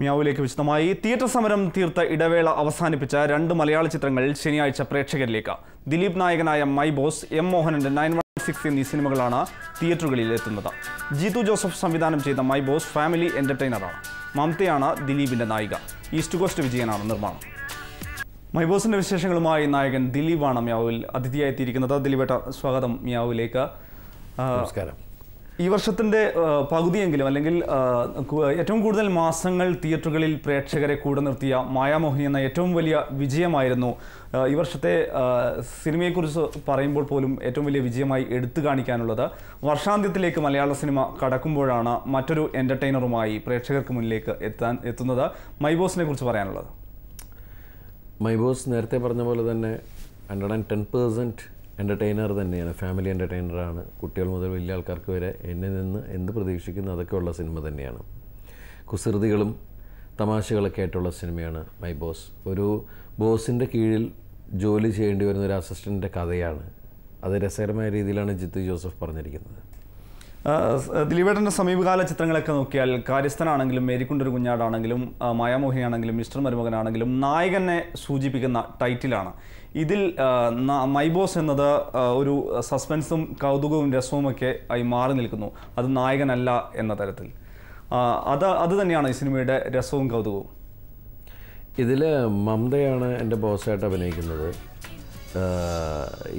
മിയാവിലേക്ക് വിശദമായി. തിയേറ്റർ സമരം തീർത്ത ഇടവേള അവസാനിപ്പിച്ച രണ്ട് മലയാള ചിത്രങ്ങൾ ശനിയാഴ്ച പ്രേക്ഷകരിലേക്ക്. ദിലീപ് നായകനായ മൈ ബോസ് എം മോഹനന്റെ നയൻ വൺ സിക്സ് എന്നീ സിനിമകളാണ് തിയേറ്ററുകളിൽ എത്തുന്നത്. ജീതു ജോസഫ് സംവിധാനം ചെയ്ത മൈ ബോസ് ഫാമിലി എന്റർടൈനറാണ്. മമതയാണ് ദിലീപിന്റെ നായിക. ഈസ്റ്റ് കോസ്റ്റ് വിജയനാണ് നിർമ്മാണം. മൈ ബോസിന്റെ വിശേഷങ്ങളുമായി നായകൻ ദിലീപാണ് മിയാവുവിൽ അതിഥിയായി എത്തിയിരിക്കുന്നത് ദിലീപേട്ട സ്വാഗതം മിയാവിലേക്ക്. നമസ്കാരം. ഈ വർഷത്തിന്റെ പകുതിയെങ്കിലും അല്ലെങ്കിൽ ഏറ്റവും കൂടുതൽ മാസങ്ങൾ തിയേറ്ററുകളിൽ പ്രേക്ഷകരെ കൂടെ നിർത്തിയ മായാമോഹിനി എന്ന ഏറ്റവും വലിയ വിജയമായിരുന്നു ഈ വർഷത്തെ സിനിമയെക്കുറിച്ച് പറയുമ്പോൾ പോലും ഏറ്റവും വലിയ വിജയമായി എടുത്തു കാണിക്കാനുള്ളത്. വർഷാന്ത്യത്തിലേക്ക് മലയാള സിനിമ കടക്കുമ്പോഴാണ് മറ്റൊരു എന്റർടൈനറുമായി പ്രേക്ഷകർക്ക് മുന്നിലേക്ക് എത്താൻ എത്തുന്നത്. മൈബോസിനെ കുറിച്ച് പറയാനുള്ളത്. മൈബോസ് നേരത്തെ പറഞ്ഞ പോലെ തന്നെ hundred and ten percent entertainer തന്നെയാണ്. ഫാമിലി എന്റർടൈനറാണ് കുട്ടികൾ മുതൽ വലിയ ആൾക്കാർക്ക് വരെ എന്നിൽ നിന്ന് എന്ത് പ്രതീക്ഷിക്കുന്നു അതൊക്കെയുള്ള സിനിമ തന്നെയാണ്. കുസൃതികളും തമാശകളൊക്കെ ആയിട്ടുള്ള സിനിമയാണ് മൈ ബോസ് ഒരു ബോസിന്റെ കീഴിൽ ജോലി ചെയ്യേണ്ടി വരുന്ന ഒരു അസിസ്റ്റന്റിന്റെ കഥയാണ്. അത് രസകരമായ രീതിയിലാണ് ജിത്തു ജോസഫ് പറഞ്ഞിരിക്കുന്നത്. ദിലീപേട്ടന്റെ സമീപകാല ചിത്രങ്ങളൊക്കെ നോക്കിയാൽ കാര്യസ്ഥനാണെങ്കിലും മേരിക്കുണ്ടൊരു കുഞ്ഞാടാണെങ്കിലും മായാമോഹിനിയാണെങ്കിലും മിസ്റ്റർ മരുമകനാണെങ്കിലും നായകനെ സൂചിപ്പിക്കുന്ന ടൈറ്റിലാണ്. ഇതിൽ മൈബോസ് എന്നത് ഒരു സസ്പെൻസും കൗതുകവും രസവുമൊക്കെ ആയി മാറി നിൽക്കുന്നു. അത് നായകനല്ല എന്ന തരത്തിൽ. അത് അത് തന്നെയാണ് ഈ സിനിമയുടെ രസവും കൗതുകവും. ഇതിൽ മമതയാണ് എന്റെ ബോസായിട്ട് അഭിനയിക്കുന്നത്.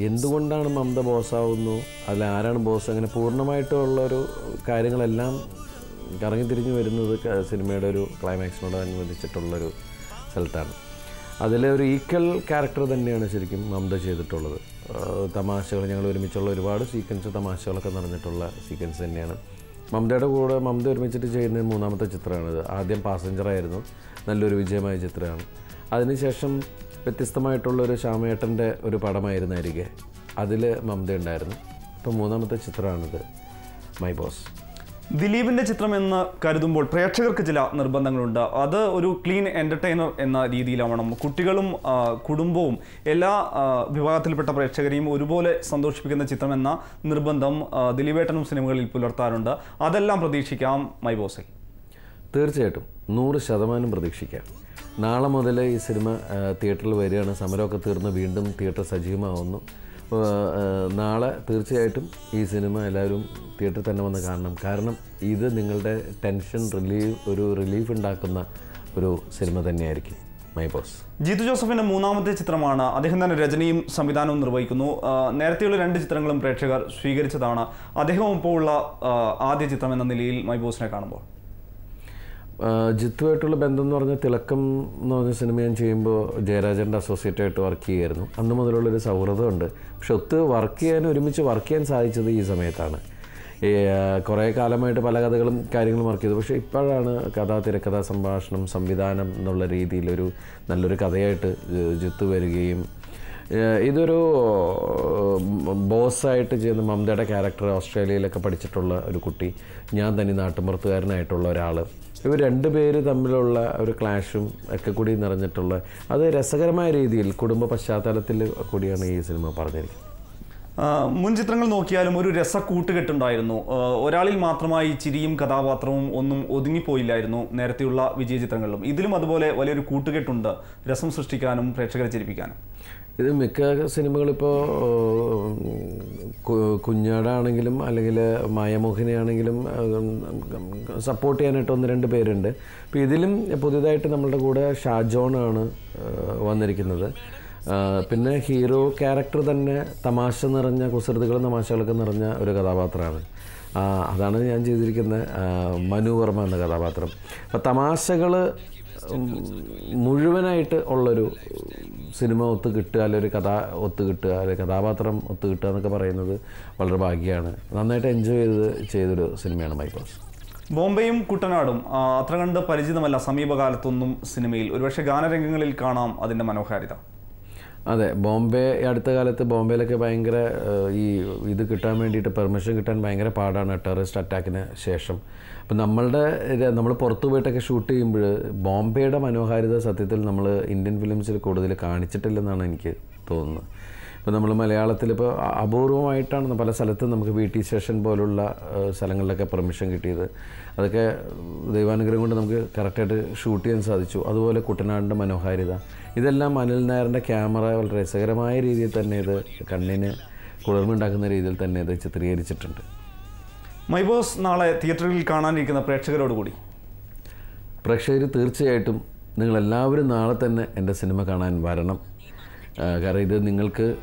എന്തുകൊണ്ടാണ് മമത ബോസാവുന്നു? അല്ല ആരാണ് ബോസ്? അങ്ങനെ പൂർണമായിട്ടുള്ളൊരു കാര്യങ്ങളെല്ലാം കറങ്ങി തിരിഞ്ഞു വരുന്നത് സിനിമയുടെ ഒരു ക്ലൈമാക്സിനോട് അനുബന്ധിച്ചിട്ടുള്ളൊരു സ്ഥലത്താണ്. അതിലെ ഒരു ഈക്വൽ ക്യാരക്ടർ തന്നെയാണ് ശരിക്കും മമത ചെയ്തിട്ടുള്ളത്. തമാശകൾ ഞങ്ങൾ ഒരുമിച്ചുള്ള ഒരുപാട് സീക്വൻസ് തമാശകളൊക്കെ നടന്നിട്ടുള്ള സീക്വൻസ് തന്നെയാണ്. മമതയുടെ കൂടെ മമത ഒരുമിച്ചിട്ട് ചെയ്യുന്ന മൂന്നാമത്തെ ചിത്രമാണിത്. ആദ്യം പാസഞ്ചറായിരുന്നു നല്ലൊരു വിജയമായ ചിത്രമാണ്. അതിനുശേഷം വ്യത്യസ്തമായിട്ടുള്ളൊരു ശ്യാമേട്ടന്റെ ഒരു പടമായിരുന്നായിരിക്കെ. അതിൽ മമത ഉണ്ടായിരുന്നു. ഇപ്പം മൂന്നാമത്തെ ചിത്രമാണിത്. മൈ ബോസ് ദിലീപിന്റെ ചിത്രം എന്ന് കരുതുമ്പോൾ പ്രേക്ഷകർക്ക് ചില നിർബന്ധങ്ങളുണ്ട്. അത് ഒരു ക്ലീൻ എന്റർടൈനർ എന്ന രീതിയിലാവണം. കുട്ടികളും കുടുംബവും എല്ലാ വിഭാഗത്തിൽപ്പെട്ട പ്രേക്ഷകരെയും ഒരുപോലെ സന്തോഷിപ്പിക്കുന്ന ചിത്രം എന്ന നിർബന്ധം ദിലീപേട്ടനും സിനിമകളിൽ പുലർത്താറുണ്ട്. അതെല്ലാം പ്രതീക്ഷിക്കാം മൈ ബോസിൽ തീർച്ചയായിട്ടും. നൂറ് ശതമാനം പ്രതീക്ഷിക്കാം. നാളെ മുതൽ ഈ സിനിമ തിയേറ്ററിൽ വരികയാണ്. സമരമൊക്കെ തീർന്ന് വീണ്ടും തിയേറ്റർ സജീവമാവുന്നു. നാളെ തീർച്ചയായിട്ടും ഈ സിനിമ എല്ലാവരും തിയേറ്ററിൽ തന്നെ വന്ന് കാണണം. കാരണം ഇത് നിങ്ങളുടെ ടെൻഷൻ റിലീവ് ഒരു റിലീഫ് ഉണ്ടാക്കുന്ന ഒരു സിനിമ തന്നെയായിരിക്കും. മൈ ബോസ് ജീതു ജോസഫിന്റെ മൂന്നാമത്തെ ചിത്രമാണ്. അദ്ദേഹം തന്നെ രചനയും സംവിധാനവും നിർവഹിക്കുന്നു. നേരത്തെയുള്ള രണ്ട് ചിത്രങ്ങളും പ്രേക്ഷകർ സ്വീകരിച്ചതാണ്. അദ്ദേഹം ഇപ്പോൾ ഉള്ള ആദ്യ ചിത്രം എന്ന നിലയിൽ മൈ ബോസിനെ കാണുമ്പോൾ. ജിത്തുമായിട്ടുള്ള ബന്ധം എന്ന് പറഞ്ഞാൽ തിളക്കം എന്ന് പറഞ്ഞ സിനിമ ഞാൻ ചെയ്യുമ്പോൾ ജയരാജന്റെ അസോസിയേറ്റ് ആയിട്ട് വർക്ക് ചെയ്യുമായിരുന്നു അന്ന് മുതലുള്ളൊരു സൗഹൃദമുണ്ട്. പക്ഷെ ഒത്ത് വർക്ക് ചെയ്യാൻ ഒരുമിച്ച് വർക്ക് ചെയ്യാൻ സാധിച്ചത് ഈ സമയത്താണ്. കുറേ കാലമായിട്ട് പല കഥകളും കാര്യങ്ങളും വർക്ക് ചെയ്തു. പക്ഷേ ഇപ്പോഴാണ് കഥ തിരക്കഥ സംഭാഷണം സംവിധാനം എന്നുള്ള രീതിയിലൊരു നല്ലൊരു കഥയായിട്ട് ജിത്തു വരികയും ഇതൊരു ബോസായിട്ട് ചെയ്യുന്ന മമതയുടെ ക്യാരക്ടർ ഓസ്ട്രേലിയയിലൊക്കെ പഠിച്ചിട്ടുള്ള ഒരു കുട്ടി. ഞാൻ തന്നെ നാട്ടുമ്പുറത്തുകാരനായിട്ടുള്ള ഒരാൾ ഇവർ രണ്ട് പേര് തമ്മിലുള്ള ഒരു ക്ലാഷും ഒക്കെ കൂടി നിറഞ്ഞിട്ടുള്ള അത് രസകരമായ രീതിയിൽ കുടുംബ പശ്ചാത്തലത്തിൽ കൂടിയാണ് ഈ സിനിമ പറഞ്ഞിരിക്കുന്നത്. മുൻ ചിത്രങ്ങൾ നോക്കിയാലും ഒരു രസക്കൂട്ടുകെട്ടുണ്ടായിരുന്നു ഒരാളിൽ മാത്രമായി ചിരിയും കഥാപാത്രവും ഒന്നും ഒതുങ്ങിപ്പോയില്ലായിരുന്നു നേരത്തെയുള്ള വിജയ ചിത്രങ്ങളിലും ഇതിലും അതുപോലെ വലിയൊരു കൂട്ടുകെട്ടുണ്ട് രസം സൃഷ്ടിക്കാനും പ്രേക്ഷകരെ ചിരിപ്പിക്കാനും. ഇത് മിക്ക സിനിമകളിപ്പോൾ കുഞ്ഞാടാണെങ്കിലും അല്ലെങ്കിൽ മായമോഹിനിയാണെങ്കിലും സപ്പോർട്ട് ചെയ്യാനായിട്ട് ഒന്ന് രണ്ട് പേരുണ്ട്. അപ്പോൾ ഇതിലും പുതിയതായിട്ട് നമ്മളുടെ കൂടെ ഷാജോണാണ് വന്നിരിക്കുന്നത്. പിന്നെ ഹീറോ ക്യാരക്ടർ തന്നെ തമാശ നിറഞ്ഞ കുസൃതികളും തമാശകളൊക്കെ നിറഞ്ഞ ഒരു കഥാപാത്രമാണ്. അതാണ് ഞാൻ ചെയ്തിരിക്കുന്ന മനോവർമ്മ എന്ന കഥാപാത്രം. അപ്പോൾ തമാശകൾ മുഴുവനായിട്ട് ഉള്ളൊരു സിനിമ ഒത്തു കിട്ടുക അല്ലെങ്കിൽ ഒരു കഥ ഒത്ത് കിട്ടുക അല്ലെങ്കിൽ കഥാപാത്രം ഒത്ത് കിട്ടുക എന്നൊക്കെ പറയുന്നത് വളരെ ഭാഗ്യമാണ്. നന്നായിട്ട് എൻജോയ് ചെയ്ത് ചെയ്തൊരു സിനിമയാണ് മൈ ബോംബെയും കുട്ടനാടും അത്ര കണ്ട് പരിചിതമല്ല സമീപകാലത്തൊന്നും സിനിമയിൽ. ഒരുപക്ഷെ ഗാനരംഗങ്ങളിൽ കാണാം അതിന്റെ മനോഹാരിത. അതെ ബോംബെ അടുത്ത കാലത്ത് ബോംബെയിലൊക്കെ ഭയങ്കര ഈ ഇത് കിട്ടാൻ വേണ്ടിയിട്ട് പെർമിഷൻ കിട്ടാൻ ഭയങ്കര പാടാണ് ടെററിസ്റ്റ് അറ്റാക്കിന് ശേഷം. അപ്പം നമ്മളുടെ നമ്മൾ പുറത്തു പോയിട്ടൊക്കെ ഷൂട്ട് ചെയ്യുമ്പോൾ ബോംബെയുടെ മനോഹാരിത സത്യത്തിൽ നമ്മൾ ഇന്ത്യൻ ഫിലിംസിൽ കൂടുതൽ കാണിച്ചിട്ടില്ലെന്നാണ് എനിക്ക് തോന്നുന്നത്. ഇപ്പോൾ നമ്മൾ മലയാളത്തിൽ ഇപ്പോൾ അപൂർവമായിട്ടാണ് പല സ്ഥലത്തും നമുക്ക് വി ടി സ്റ്റേഷൻ പോലുള്ള സ്ഥലങ്ങളിലൊക്കെ പെർമിഷൻ കിട്ടിയത്. അതൊക്കെ ദൈവാനുഗ്രഹം കൊണ്ട് നമുക്ക് കറക്റ്റായിട്ട് ഷൂട്ട് ചെയ്യാൻ സാധിച്ചു. അതുപോലെ കുട്ടനാടിന്റെ മനോഹാരിത. ഇതെല്ലാം അനിൽ നായറിന്റെ ക്യാമറ വളരെ രസകരമായ രീതിയിൽ തന്നെ ഇത് കണ്ണിന് കുളിർമുണ്ടാക്കുന്ന രീതിയിൽ തന്നെ ഇത് ചിത്രീകരിച്ചിട്ടുണ്ട്. മൈബോസ് നാളെ തിയേറ്ററിൽ കാണാനിരിക്കുന്ന പ്രേക്ഷകരോട് കൂടി. പ്രേക്ഷകർ തീർച്ചയായിട്ടും നിങ്ങളെല്ലാവരും നാളെ തന്നെ എന്റെ സിനിമ കാണാൻ വരണം. കാരണം ഇത് നിങ്ങൾക്ക്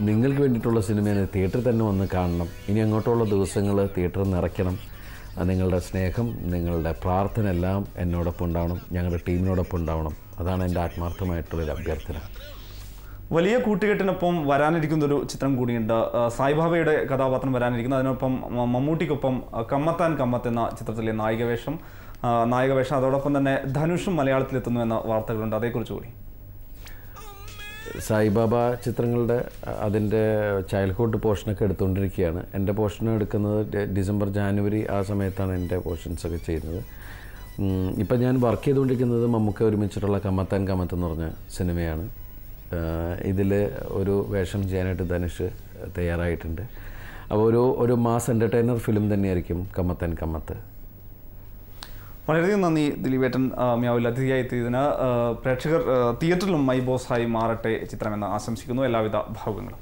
നിങ്ങൾക്ക് വേണ്ടിയിട്ടുള്ള സിനിമയെ തിയേറ്ററിൽ തന്നെ വന്ന് കാണണം. ഇനി അങ്ങോട്ടുള്ള ദിവസങ്ങൾ തിയേറ്ററിൽ നിറയ്ക്കണം നിങ്ങളുടെ സ്നേഹം നിങ്ങളുടെ പ്രാർത്ഥന എല്ലാം എന്നോടൊപ്പം ഉണ്ടാവണം. ഞങ്ങളുടെ ടീമിനോടൊപ്പം ഉണ്ടാവണം. അതാണ് എന്റെ ആത്മാർത്ഥമായിട്ടുള്ളൊരു അഭ്യർത്ഥന. വലിയ കൂട്ടുകെട്ടിനൊപ്പം വരാനിരിക്കുന്ന ഒരു ചിത്രം കൂടിയുണ്ട്. സായിബാബയുടെ കഥാപാത്രം വരാനിരിക്കുന്നു. അതിനൊപ്പം മമ്മൂട്ടിക്കൊപ്പം കമ്മത്താൻ കമ്മത്ത് എന്ന ചിത്രത്തിലെ നായികവേഷം. നായകവേഷം. അതോടൊപ്പം തന്നെ ധനുഷും മലയാളത്തിലെത്തുന്നു എന്ന വാർത്തകളുണ്ട്. അതേക്കുറിച്ച് കൂടി. സായിബാബ ചിത്രങ്ങളുടെ അതിന്റെ ചൈൽഡ്ഹുഡ് പോർഷനൊക്കെ എടുത്തുകൊണ്ടിരിക്കുകയാണ്. എന്റെ പോർഷൻ എടുക്കുന്നത് ഡിസംബർ ജാനുവരി ആ സമയത്താണ് എന്റെ പോർഷൻസൊക്കെ ചെയ്യുന്നത്. ഇപ്പം ഞാൻ വർക്ക് ചെയ്തുകൊണ്ടിരിക്കുന്നത് മമ്മൂക്ക ഒരുമിച്ചിട്ടുള്ള കമ്മത്താൻ കമ്മത്ത് എന്ന് പറഞ്ഞ സിനിമയാണ്. ഇതിൽ ഒരു വേഷം ചെയ്യാനായിട്ട് ധനുഷ് തയ്യാറായിട്ടുണ്ട്. അപ്പോൾ ഒരു ഒരു മാസ് എന്റർടൈനർ ഫിലിം തന്നെയായിരിക്കും കമ്മത്താൻ കമ്മത്ത് വളരെയധികം നന്ദി ദിലീപേട്ടൻ. മ്യാവിൽ അതിഥിയായി എത്തിയതിന് പ്രേക്ഷകർ തിയേറ്ററിലും മൈ ബോസായി മാറട്ടെ ചിത്രമെന്ന് ആശംസിക്കുന്നു. എല്ലാവിധ ഭാവുകങ്ങളും.